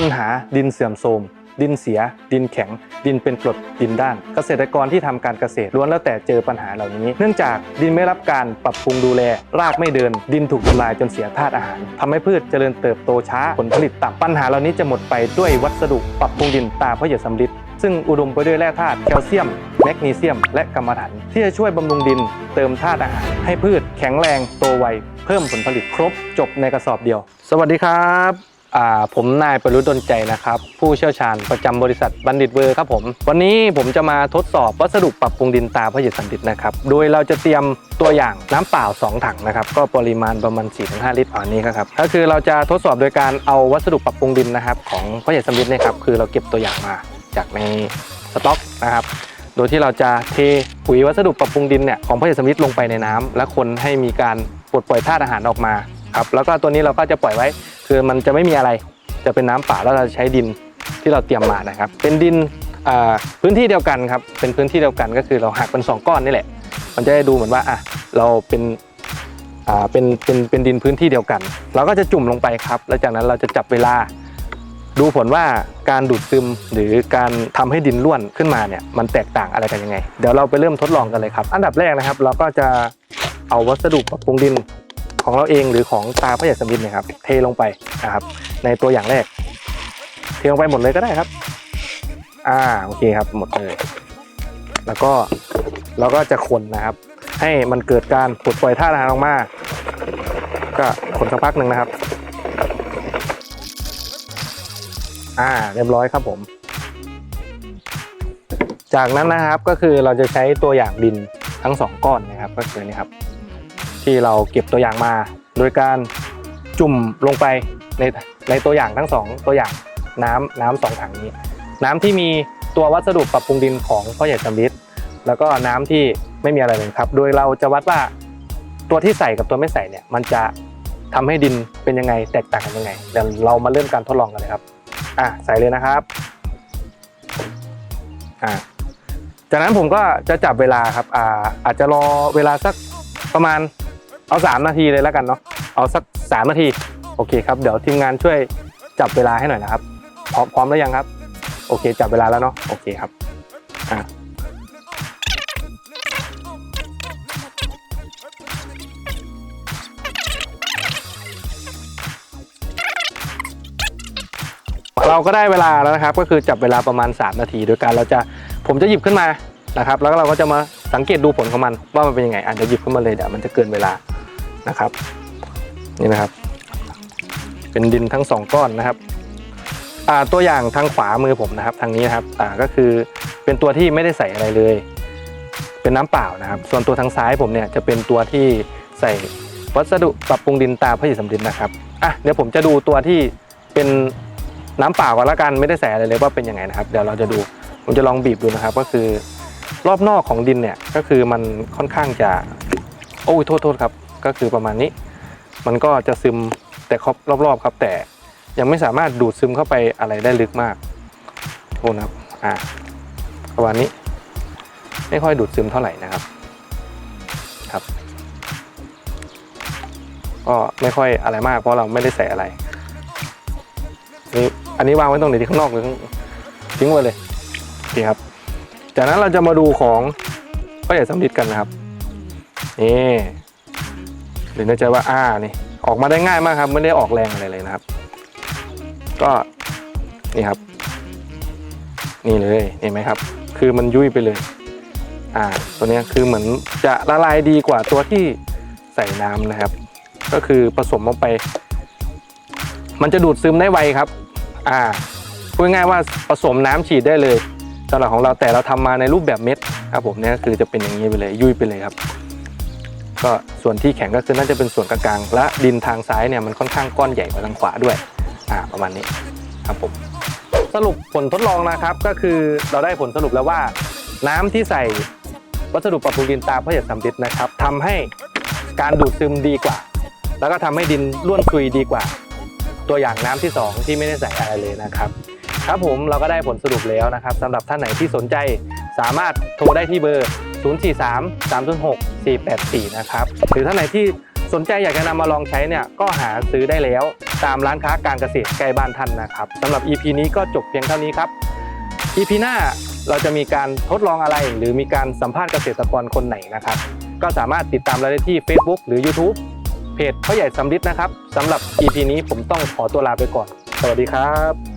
ปัญหาดินเสื่อมโทรมดินเสีย ดินแข็ง ดินเป็นกรดดินด้าน เกษตรกรที่ทำการเกษตรล้วนแล้วแต่เจอปัญหาเหล่านี้ เนื่องจากดินไม่รับการปรับปรุงดูแล รากไม่เดิน ดินถูกทำลายจนเสียธาตุอาหารทำให้พืชเจริญเติบโตช้าผลผลิตต่ำปัญหาเหล่านี้จะหมดไปด้วยวัสดุปรับปรุงดินตาพระเหยดสำลิดซึ่งอุดมไปด้วยแร่ธาตุแคลเซียม แมกนีเซียม และกรรมะถันที่จะช่วยบำรุงดิน เติมธาตุอาหาร ให้พืชแข็งแรงโตไวเพิ่มผลผลิตครบจบในกระสอบเดียว สวัสดีครับ ผมนายประรุษดลใจนะครับ ผู้เชี่ยวชาญประจำบริษัทบัณฑิตเวอร์ครับผม วันนี้ผมจะมาทดสอบวัสดุปรับปรุงดินตาพระเยดสันดิตนะครับ โดยเราจะเตรียมตัวอย่างน้ำเปล่า 2 ถังนะครับ ก็ปริมาณประมาณ 4-5 ลิตรอันนี้ครับก็คือเราจะทดสอบโดยการเอาวัสดุปรับปรุงดินนะครับ ของพระเยดสันดิตเนะครับคือเราเก็บตัวอย่างมาจากในสต็อกนะครับโดยที่เราจะเทปุ๋ยวัสดุปรับปรุงดินเนี่ยของพระเยดสำลิดลงไปในน้ำและคนให้มีการปลดปล่อยธาตุอาหารออกมาครับแล้วก็ตัวนี้เราก็จะปล่อยไว้ คือมันจะไม่มีอะไรจะเป็นน้ำเปล่าแล้วเราจะใช้ดินที่เราเตรียมมานะครับ เป็นดินพื้นที่เดียวกันครับเป็นพื้นที่เดียวกันก็คือเราหักเป็นสองก้อนนี่แหละ มันจะได้ดูเหมือนว่าอะเราเป็นอ่าเป็นเป็นเป็นดินพื้นที่เดียวกัน เราก็จะจุ่มลงไปครับ แล้วจากนั้นเราจะจับเวลา ดูผลว่าการดูดซึมหรือการทำให้ดินร่วนขึ้นมาเนี่ยมันแตกต่างอะไรกันยังไง เดี๋ยวเราไปเริ่มทดลองกันเลยครับ อันดับแรกนะครับ เราก็จะเอาวัสดุปรับปรุงดิน ของเราเองหรือของตาพระยาสมิทนะครับ เทลงไปนะครับ ในตัวอย่างแรก เทลงไปหมดเลยก็ได้ครับ อ่าโอเคครับหมดเลย แล้วก็เราก็จะคนนะครับ ให้มันเกิดการปลดปล่อยธาตุอาหารออกมา ก็คนสักพักหนึ่งนะครับ อ่าเรียบร้อยครับผม จากนั้นนะครับก็คือเราจะใช้ตัวอย่างดินทั้งสองก้อนนะครับ ก็คือนี่ครับ ที่เราเก็บตัวอย่างมา โดยการจุ่มลงไปในในตัวอย่างทั้งสองตัวอย่างน้ำน้ำสองถังนี้ น้ำที่มีตัววัสดุปรับปรุงดินของพ่อใหญ่สำลิดแล้วก็น้ำที่ไม่มีอะไรเลยครับ โดยเราจะวัดว่าตัวที่ใส่กับตัวไม่ใส่เนี่ยมันจะทำให้ดินเป็นยังไงแตกต่างกันยังไงเดี๋ยวเรามาเริ่มการทดลองกันเลยครับอะใส่เลยนะครับอะจากนั้นผมก็จะจับเวลาครับอ่าอาจจะรอเวลาสักประมาณ เอาสามนาทีเลยแล้วกันเนาะเอาสักสามนาที โอเคครับ เดี๋ยวทีมงานช่วยจับเวลาให้หน่อยนะครับ พร้อมพร้อมแล้วยังครับ โอเค จับเวลาแล้วเนาะโอเคครับอะเราก็ได้เวลาแล้วนะครับ ก็คือจับเวลาประมาณ 3 นาที โดยการเราจะผมจะหยิบขึ้นมานะครับ แล้วเราก็จะมาสังเกตดูผลของมันว่ามันเป็นยังไงอาจจะเดี๋ยวหยิบขึ้นมาเลยเดี๋ยวมันจะเกินเวลา นะครับ นี่นะครับ เป็นดินทั้งสองก้อนนะครับตัวอย่างทางขวามือผมนะครับ ทางนี้นะครับก็คือเป็นตัวที่ไม่ได้ใส่อะไรเลย เป็นน้ำเปล่านะครับ ส่วนตัวทางซ้ายผมเนี่ยจะเป็นตัวที่ใส่วัสดุปรับปรุงดินตาพระหิสำลินนะครับอะเดี๋ยวผมจะดูตัวที่เป็นน้ำเปล่าก่อนละกันไม่ได้ใส่อะไรเลยว่าเป็นยังไงนะครับ เดี๋ยวเราจะดูผมจะลองบีบดูนะครับ ก็คือรอบนอกของดินเนี่ยก็คือมันค่อนข้างจะ โอ้ยโทษโทษครับ ก็คือประมาณนี้ มันก็จะซึมแต่ครอบรอบๆครับ แต่ยังไม่สามารถดูดซึมเข้าไปอะไรได้ลึกมากโทษนะครับอ่าประมาณนี้ ไม่ค่อยดูดซึมเท่าไหร่นะครับครับ ก็ไม่ค่อยอะไรมากเพราะเราไม่ได้ใส่อะไรนี่อันนี้วางไว้ตรงไหนที่ข้างนอกหรือทิ้งไว้เลยโอเคครับ จากนั้นเราจะมาดูของพ่อใหญ่สำลิดกันนะครับนี่ รือน่าจะว่าอ่านี่ออกมาได้ง่ายมากครับ ไม่ได้ออกแรงอะไรเลยนะครับ ก็นี่ครับ นี่เลยเห็นไหมครับ คือมันยุ่ยไปเลย อ่า ตัวนี้คือเหมือนจะละลายดีกว่าตัวที่ใส่น้ำนะครับ ก็คือผสมลงไป มันจะดูดซึมได้ไวครับ อ่าพูดง่ายๆว่าผสมน้ำฉีดได้เลยสำหรับของเราแต่เราทำมาในรูปแบบเม็ดครับผมเนี่ยคือจะเป็นอย่างนี้ไปเลยยุ่ยไปเลยครับ ก็ส่วนที่แข็งก็คือน่าจะเป็นส่วนกลางๆและดินทางซ้ายเนี่ยมันค่อนข้างก้อนใหญ่กว่าทางขวาด้วยอ่าประมาณนี้ครับผมสรุปผลทดลองนะครับก็คือเราได้ผลสรุปแล้วว่า น้ำที่ใส่วัสดุปรับปรุงดินตาพระเหยดสำลิดนะครับทำให้การดูดซึมดีกว่า แล้วก็ทำให้ดินร่วนซุยดีกว่า ตัวอย่างน้ำที่ 2 ที่ไม่ได้ใส่อะไรเลยนะครับ ครับผมเราก็ได้ผลสรุปแล้วนะครับสำหรับท่านไหนที่สนใจสามารถโทรได้ที่เบอร์ 043 306 484 นะครับ หรือท่านไหนที่สนใจอยากจะนำมาลองใช้เนี่ยก็หาซื้อได้แล้วตามร้านค้าการเกษตรใกล้บ้านท่านนะครับสำหรับ EP นี้ก็จบเพียงเท่านี้ครับ EP หน้าเราจะมีการทดลองอะไร หรือมีการสัมภาษณ์เกษตรกรคนไหนนะครับ ก็สามารถติดตามเราได้ที่ Facebook หรือ YouTube เพจพ่อใหญ่สำลิดนะครับสำหรับ EP นี้ผมต้องขอตัวลาไปก่อน สวัสดีครับ